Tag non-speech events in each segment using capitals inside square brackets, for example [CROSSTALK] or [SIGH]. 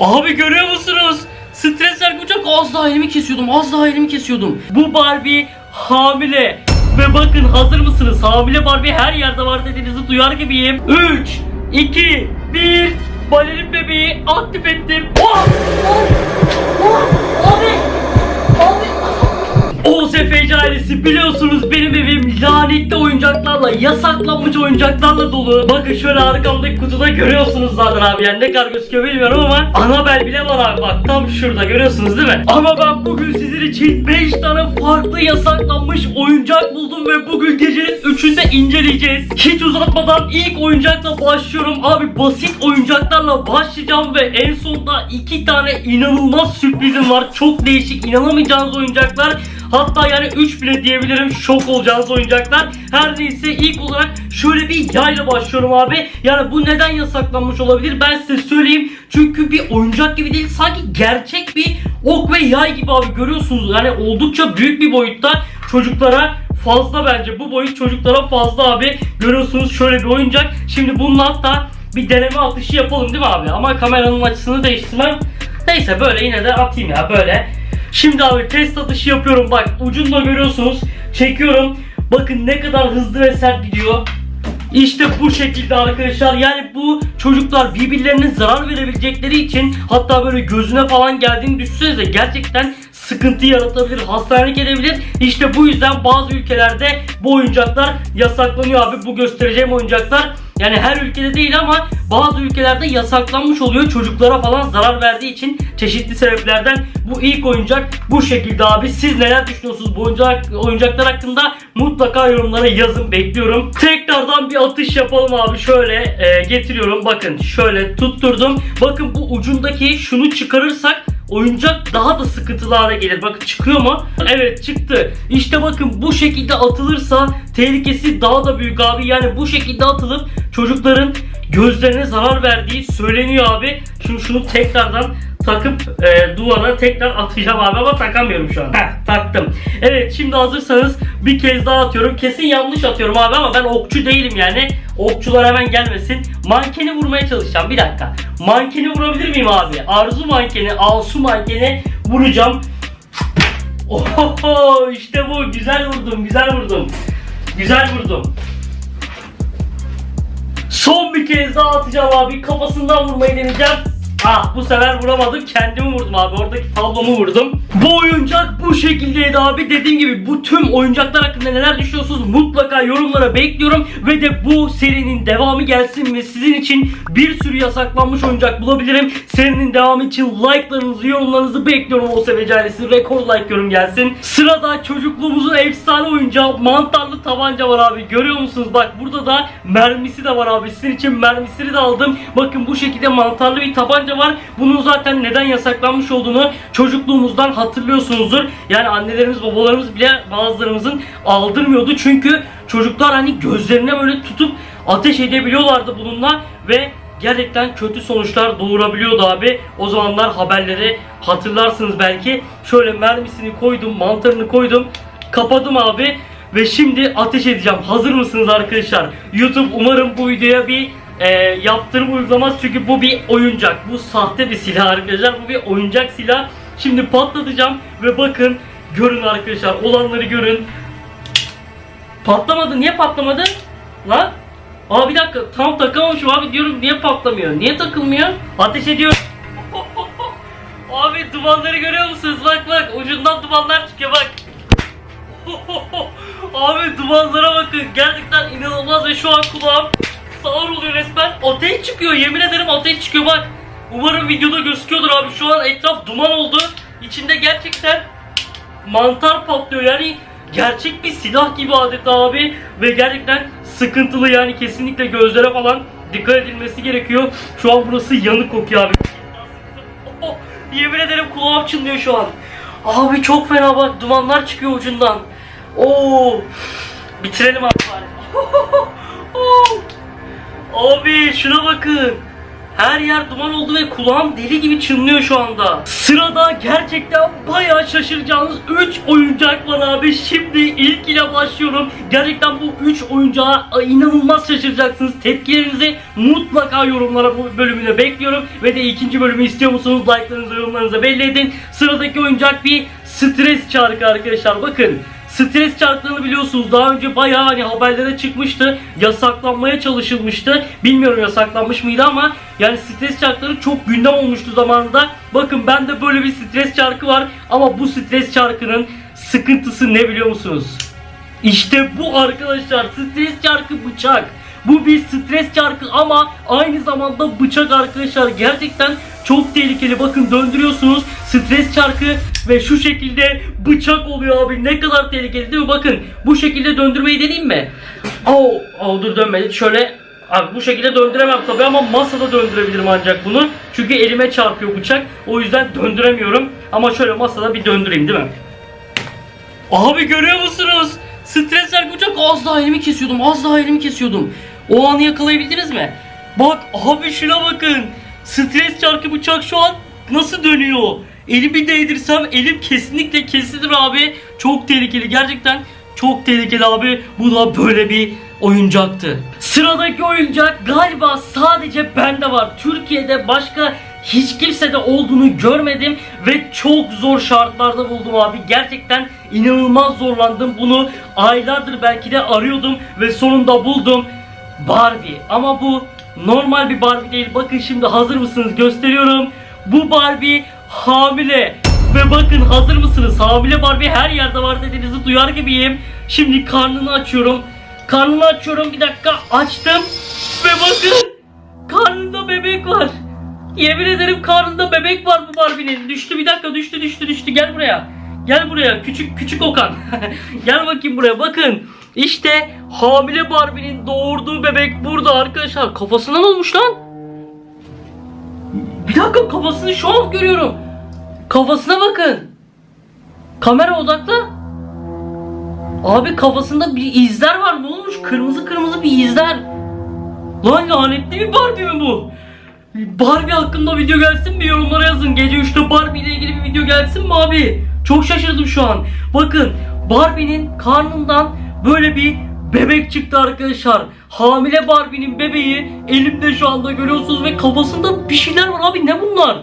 Abi görüyor musunuz? Stresler kucak az daha elimi kesiyordum. Az daha elimi kesiyordum. Bu Barbie hamile. Ve bakın hazır mısınız? Hamile Barbie her yerde var dediğinizi duyar gibiyim. 3, 2, 1. Balerin bebeği aktif ettim. Oh! Oh! Abi! Abi! OSFC ailesi biliyorsunuz benim evim lanetli oyuncaklarla, yasaklanmış oyuncaklarla dolu. Bakın şöyle arkamdaki kutuda görüyorsunuz zaten abi yani ne kadar gözüküyor bilmiyorum ama Anabel bile var abi bak tam şurada görüyorsunuz değil mi? Ama ben bugün sizin için 5 tane farklı yasaklanmış oyuncak buldum ve bugün gecenin 3'ünde inceleyeceğiz. Hiç uzatmadan ilk oyuncakla başlıyorum. Abi basit oyuncaklarla başlayacağım ve en sonunda iki tane inanılmaz sürprizim var. Çok değişik inanamayacağınız oyuncaklar. Hatta yani 3 bile diyebilirim şok olacağınız oyuncaklar. Her neyse ilk olarak şöyle bir yayla başlıyorum abi. Yani bu neden yasaklanmış olabilir ben size söyleyeyim. Çünkü bir oyuncak gibi değil sanki gerçek bir ok ve yay gibi abi görüyorsunuz. Yani oldukça büyük bir boyutta çocuklara fazla bence. Bu boyut çocuklara fazla abi. Görüyorsunuz şöyle bir oyuncak. Şimdi bunun hatta bir deneme atışı yapalım değil mi abi? Ama kameranın açısını değiştirmem. Neyse böyle yine de atayım ya böyle. Şimdi abi test atışı yapıyorum. Bak ucunda görüyorsunuz. Çekiyorum. Bakın ne kadar hızlı ve sert gidiyor. İşte bu şekilde arkadaşlar. Yani bu çocuklar birbirlerine zarar verebilecekleri için hatta böyle gözüne falan geldiğini düşünsenize. Gerçekten sıkıntı yaratabilir, hastanelik edebilir. İşte bu yüzden bazı ülkelerde bu oyuncaklar yasaklanıyor abi. Bu göstereceğim oyuncaklar yani her ülkede değil ama bazı ülkelerde yasaklanmış oluyor. Çocuklara falan zarar verdiği için çeşitli sebeplerden bu ilk oyuncak bu şekilde abi. Siz neler düşünüyorsunuz bu oyuncak, oyuncaklar hakkında? Mutlaka yorumlara yazın bekliyorum. Tekrardan bir atış yapalım abi. Şöyle e, getiriyorum. Bakın şöyle tutturdum. Bakın bu ucundaki şunu çıkarırsak oyuncak daha da sıkıntılı hale gelir. Bakın çıkıyor mu? Evet çıktı. İşte bakın bu şekilde atılırsa tehlikesi daha da büyük abi. Yani bu şekilde atılıp çocukların gözlerine zarar verdiği söyleniyor abi. Şimdi şunu tekrardan takıp e, duvara tekrar atacağım abi ama takamıyorum şu an. Heh, taktım. Evet şimdi hazırsanız bir kez daha atıyorum. Kesin yanlış atıyorum abi ama ben okçu değilim yani. Okçular hemen gelmesin. Mankeni vurmaya çalışacağım. Bir dakika. Mankeni vurabilir miyim abi? Arzu mankeni, Asu mankeni vuracağım. Oho işte bu. Güzel vurdum, güzel vurdum. Güzel vurdum. Son bir kez daha atacağım abi. Kafasından vurmayı deneyeceğim. Ah bu sefer vuramadım. Kendimi vurdum abi. Oradaki tablomu vurdum. Bu oyuncak bu şekildeydi abi. Dediğim gibi bu tüm oyuncaklar hakkında neler düşünüyorsunuz? Mutlaka yorumlara bekliyorum. Ve de bu serinin devamı gelsin ve sizin için bir sürü yasaklanmış oyuncak bulabilirim. Serinin devamı için like'larınızı, yorumlarınızı bekliyorum o seveci ailesi. Rekor like yorum gelsin. Sırada çocukluğumuzun efsane oyuncağı mantarlı tabanca var abi. Görüyor musunuz? Bak burada da mermisi de var abi. Sizin için mermisini de aldım. Bakın bu şekilde mantarlı bir tabanca var. Bunun zaten neden yasaklanmış olduğunu çocukluğumuzdan hatırlıyorsunuzdur. Yani annelerimiz babalarımız bile bazılarımızın aldırmıyordu. Çünkü çocuklar hani gözlerine böyle tutup ateş edebiliyorlardı bununla ve gerçekten kötü sonuçlar doğurabiliyordu abi. O zamanlar haberleri hatırlarsınız belki. Şöyle mermisini koydum, mantarını koydum. Kapadım abi ve şimdi ateş edeceğim. Hazır mısınız arkadaşlar? YouTube umarım bu videoya bir e, yaptırım uygulamaz çünkü bu bir oyuncak. Bu sahte bir silah arkadaşlar. Bu bir oyuncak silah. Şimdi patlatacağım ve bakın görün arkadaşlar olanları görün. Patlamadı. Niye patlamadı? Lan? Aa bir dakika tam takamamışım abi diyorum niye patlamıyor? Niye takılmıyor? Ateş ediyor. [LAUGHS] abi dumanları görüyor musunuz? Bak bak ucundan dumanlar çıkıyor bak. [LAUGHS] abi dumanlara bakın gerçekten inanılmaz ve şu an kulağım sağır oluyor resmen. Ateş çıkıyor yemin ederim ateş çıkıyor bak. Umarım videoda gözüküyordur abi şu an etraf duman oldu. İçinde gerçekten mantar patlıyor yani gerçek bir silah gibi adeta abi ve gerçekten sıkıntılı yani kesinlikle gözlere falan dikkat edilmesi gerekiyor. Şu an burası yanık kokuyor abi. [LAUGHS] Oh, yemin ederim kulağım çınlıyor şu an. Abi çok fena bak dumanlar çıkıyor ucundan. Oo. Bitirelim abi bari. [LAUGHS] Abi şuna bakın. Her yer duman oldu ve kulağım deli gibi çınlıyor şu anda. Sırada gerçekten bayağı şaşıracağınız 3 oyuncak var abi. Şimdi ilk ile başlıyorum. Gerçekten bu 3 oyuncağa inanılmaz şaşıracaksınız. Tepkilerinizi mutlaka yorumlara bu bölümüne bekliyorum. Ve de ikinci bölümü istiyor musunuz? Like'larınızı yorumlarınızı belli edin. Sıradaki oyuncak bir stres çarkı arkadaşlar. Bakın Stres çarklarını biliyorsunuz daha önce bayağı hani haberlere çıkmıştı. Yasaklanmaya çalışılmıştı. Bilmiyorum yasaklanmış mıydı ama yani stres çarkları çok gündem olmuştu zamanında. Bakın bende böyle bir stres çarkı var ama bu stres çarkının sıkıntısı ne biliyor musunuz? İşte bu arkadaşlar stres çarkı bıçak. Bu bir stres çarkı ama aynı zamanda bıçak arkadaşlar. Gerçekten çok tehlikeli. Bakın döndürüyorsunuz stres çarkı ve şu şekilde bıçak oluyor abi. Ne kadar tehlikeli değil mi? Bakın bu şekilde döndürmeyi deneyeyim mi? Oh, oh dur dönmedi. Şöyle Abi bu şekilde döndüremem tabi ama masada döndürebilirim ancak bunu. Çünkü elime çarpıyor bıçak. O yüzden döndüremiyorum. Ama şöyle masada bir döndüreyim değil mi? Abi görüyor musunuz? Stres çarkı bıçak az daha elimi kesiyordum. Az daha elimi kesiyordum. O anı yakalayabildiniz mi? Bak abi şuna bakın. Stres çarkı bıçak şu an nasıl dönüyor? Elimi değdirsem elim kesinlikle kesilir abi. Çok tehlikeli gerçekten. Çok tehlikeli abi. Bu da böyle bir oyuncaktı. Sıradaki oyuncak galiba sadece bende var. Türkiye'de başka hiç kimsede olduğunu görmedim ve çok zor şartlarda buldum abi. Gerçekten inanılmaz zorlandım. Bunu aylardır belki de arıyordum ve sonunda buldum. Barbie ama bu normal bir Barbie değil. Bakın şimdi hazır mısınız? Gösteriyorum. Bu Barbie hamile. Ve bakın hazır mısınız? Hamile Barbie her yerde var dediğinizi duyar gibiyim. Şimdi karnını açıyorum. Karnını açıyorum. Bir dakika açtım. Ve bakın karnında bebek var. Yemin ederim karnında bebek var bu Barbie'nin. Düştü bir dakika düştü düştü düştü. Gel buraya. Gel buraya küçük küçük Okan. [LAUGHS] Gel bakayım buraya bakın. İşte hamile Barbie'nin doğurduğu bebek burada arkadaşlar. Kafasından olmuş lan. Bir dakika kafasını an görüyorum. Kafasına bakın. Kamera odakla. Abi kafasında bir izler var. Ne olmuş? Kırmızı kırmızı bir izler. Lan lanetli bir Barbie mi bu? Barbie hakkında video gelsin mi yorumlara yazın. Gece 3'te Barbie ile ilgili bir video gelsin mi abi? Çok şaşırdım şu an. Bakın Barbie'nin karnından böyle bir bebek çıktı arkadaşlar. Hamile Barbie'nin bebeği elimde şu anda görüyorsunuz ve kafasında bir şeyler var abi. Ne bunlar?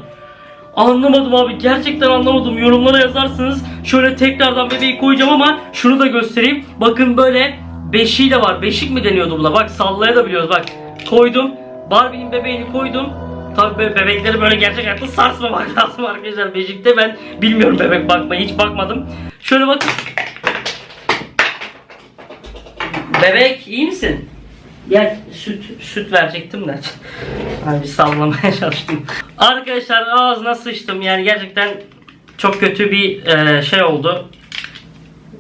Anlamadım abi. Gerçekten anlamadım. Yorumlara yazarsınız. Şöyle tekrardan bebeği koyacağım ama şunu da göstereyim. Bakın böyle beşiği de var. Beşik mi deniyordu buna? Bak sallaya da biliyoruz bak koydum. Barbie'nin bebeğini koydum. Tabii be- bebekleri böyle gerçek hayatta sarsmamak [LAUGHS] lazım arkadaşlar. Beşikte ben bilmiyorum. Bebek bakmayı hiç bakmadım. Şöyle bakın Bebek iyi misin? Gel süt süt verecektim de. Bir sallamaya [LAUGHS] çalıştım. Arkadaşlar ağzına sıçtım yani gerçekten çok kötü bir e, şey oldu.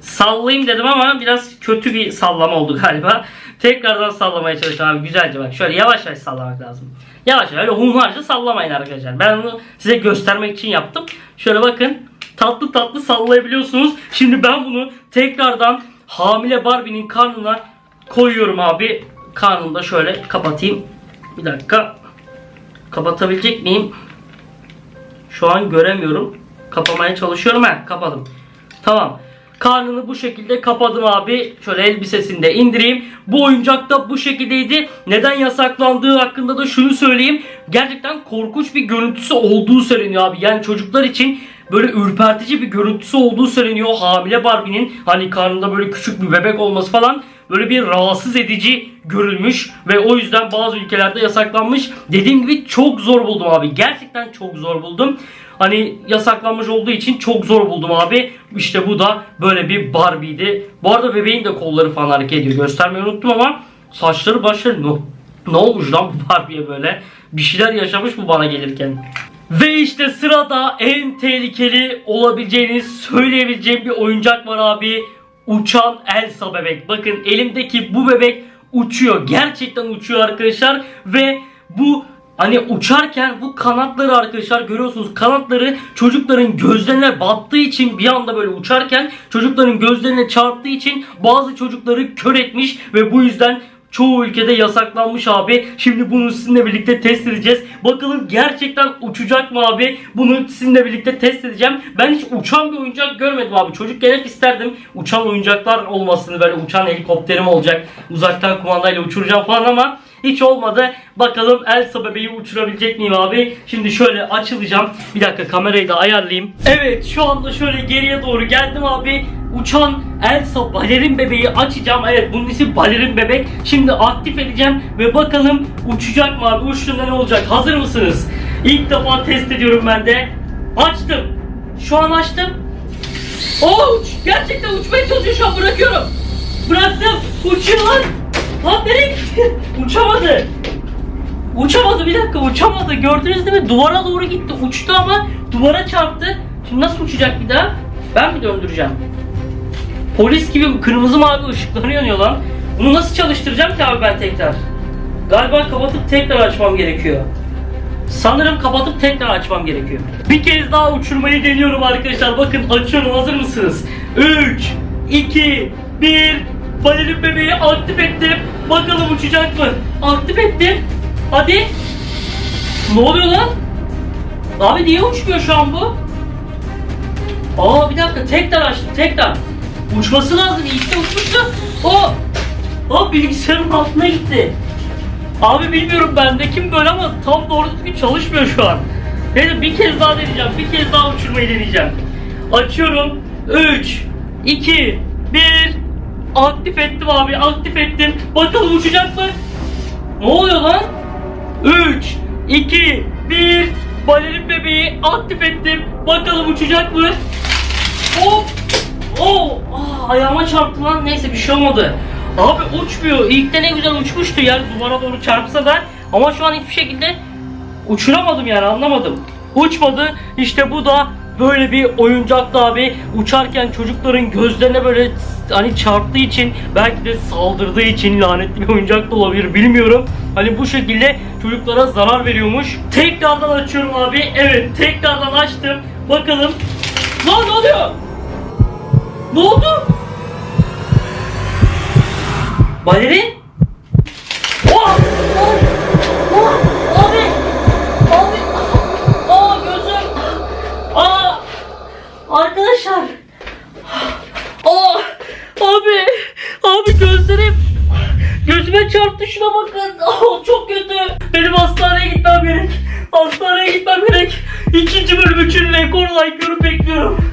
Sallayayım dedim ama biraz kötü bir sallama oldu galiba. [LAUGHS] Tekrardan sallamaya çalışıyorum abi güzelce bak şöyle yavaş yavaş sallamak lazım. Yavaş yavaş öyle hunharca sallamayın arkadaşlar. Ben onu size göstermek için yaptım. Şöyle bakın tatlı tatlı sallayabiliyorsunuz. Şimdi ben bunu tekrardan hamile Barbie'nin karnına koyuyorum abi. Karnını da şöyle kapatayım. Bir dakika. Kapatabilecek miyim? Şu an göremiyorum. Kapamaya çalışıyorum. He kapadım. Tamam. Karnını bu şekilde kapadım abi. Şöyle elbisesini de indireyim. Bu oyuncak da bu şekildeydi. Neden yasaklandığı hakkında da şunu söyleyeyim. Gerçekten korkunç bir görüntüsü olduğu söyleniyor abi. Yani çocuklar için böyle ürpertici bir görüntüsü olduğu söyleniyor. Hamile Barbie'nin hani karnında böyle küçük bir bebek olması falan böyle bir rahatsız edici görülmüş ve o yüzden bazı ülkelerde yasaklanmış. Dediğim gibi çok zor buldum abi. Gerçekten çok zor buldum. Hani yasaklanmış olduğu için çok zor buldum abi. İşte bu da böyle bir Barbie'ydi. Bu arada bebeğin de kolları falan hareket ediyor. Göstermeyi unuttum ama saçları başları ne, ne olmuş lan bu Barbie'ye böyle? Bir şeyler yaşamış mı bana gelirken? Ve işte sırada en tehlikeli olabileceğiniz söyleyebileceğim bir oyuncak var abi. Uçan Elsa bebek. Bakın elimdeki bu bebek uçuyor. Gerçekten uçuyor arkadaşlar. Ve bu hani uçarken bu kanatları arkadaşlar görüyorsunuz. Kanatları çocukların gözlerine battığı için bir anda böyle uçarken çocukların gözlerine çarptığı için bazı çocukları kör etmiş ve bu yüzden çoğu ülkede yasaklanmış abi. Şimdi bunu sizinle birlikte test edeceğiz. Bakalım gerçekten uçacak mı abi? Bunu sizinle birlikte test edeceğim. Ben hiç uçan bir oyuncak görmedim abi. Çocukken hep isterdim uçan oyuncaklar olmasını. Böyle uçan helikopterim olacak. Uzaktan kumandayla uçuracağım falan ama hiç olmadı. Bakalım Elsa bebeği uçurabilecek miyim abi? Şimdi şöyle açılacağım. Bir dakika kamerayı da ayarlayayım. Evet şu anda şöyle geriye doğru geldim abi. Uçan Elsa balerin bebeği açacağım. Evet bunun ismi balerin bebek. Şimdi aktif edeceğim ve bakalım uçacak mı abi? Uçtuğunda ne olacak? Hazır mısınız? İlk defa test ediyorum ben de. Açtım. Şu an açtım. Oo uç. Gerçekten uçmaya çalışıyor şu an bırakıyorum. Bıraktım. Uçuyor lan. Lan nereye gitti? Uçamadı. Uçamadı bir dakika uçamadı. Gördünüz değil mi? Duvara doğru gitti. Uçtu ama duvara çarptı. Şimdi nasıl uçacak bir daha? Ben mi döndüreceğim? Polis gibi kırmızı mavi ışıkları yanıyor lan. Bunu nasıl çalıştıracağım ki abi ben tekrar? Galiba kapatıp tekrar açmam gerekiyor. Sanırım kapatıp tekrar açmam gerekiyor. Bir kez daha uçurmayı deniyorum arkadaşlar. Bakın açıyorum hazır mısınız? 3, 2, 1 Balerin bebeği aktif ettim. Bakalım uçacak mı? Aktif ettim. Hadi. Ne oluyor lan? Abi niye uçmuyor şu an bu? Aa bir dakika tekrar açtım tekrar. Uçması lazım işte uçmuştu. O. O bilgisayarın altına gitti. Abi bilmiyorum bendeki mi böyle ama tam doğru düzgün çalışmıyor şu an. Neyse bir kez daha deneyeceğim. Bir kez daha uçurmayı deneyeceğim. Açıyorum. 3, 2, 1. Aktif ettim abi. Aktif ettim. Bakalım uçacak mı? Ne oluyor lan? 3, 2, 1. Balerin bebeği aktif ettim. Bakalım uçacak mı? Hop. Oh, ah, ayağıma çarptı lan. Neyse bir şey olmadı. Abi uçmuyor. İlk de ne güzel uçmuştu yani duvara doğru çarpsa da. Ama şu an hiçbir şekilde uçuramadım yani anlamadım. Uçmadı. İşte bu da böyle bir oyuncaklı abi. Uçarken çocukların gözlerine böyle hani çarptığı için belki de saldırdığı için lanetli bir oyuncak da olabilir bilmiyorum. Hani bu şekilde çocuklara zarar veriyormuş. Tekrardan açıyorum abi. Evet tekrardan açtım. Bakalım. Lan ne oluyor? Ne oldu? Balerin? Oh! Oh! Arkadaşlar! Aa! Abi! Abi gözlerim! Gözüme çarptı şuna bakın. Oh, çok kötü. Benim hastaneye gitmem gerek. Hastaneye gitmem gerek. İkinci bölüm için rekor like yorum bekliyorum.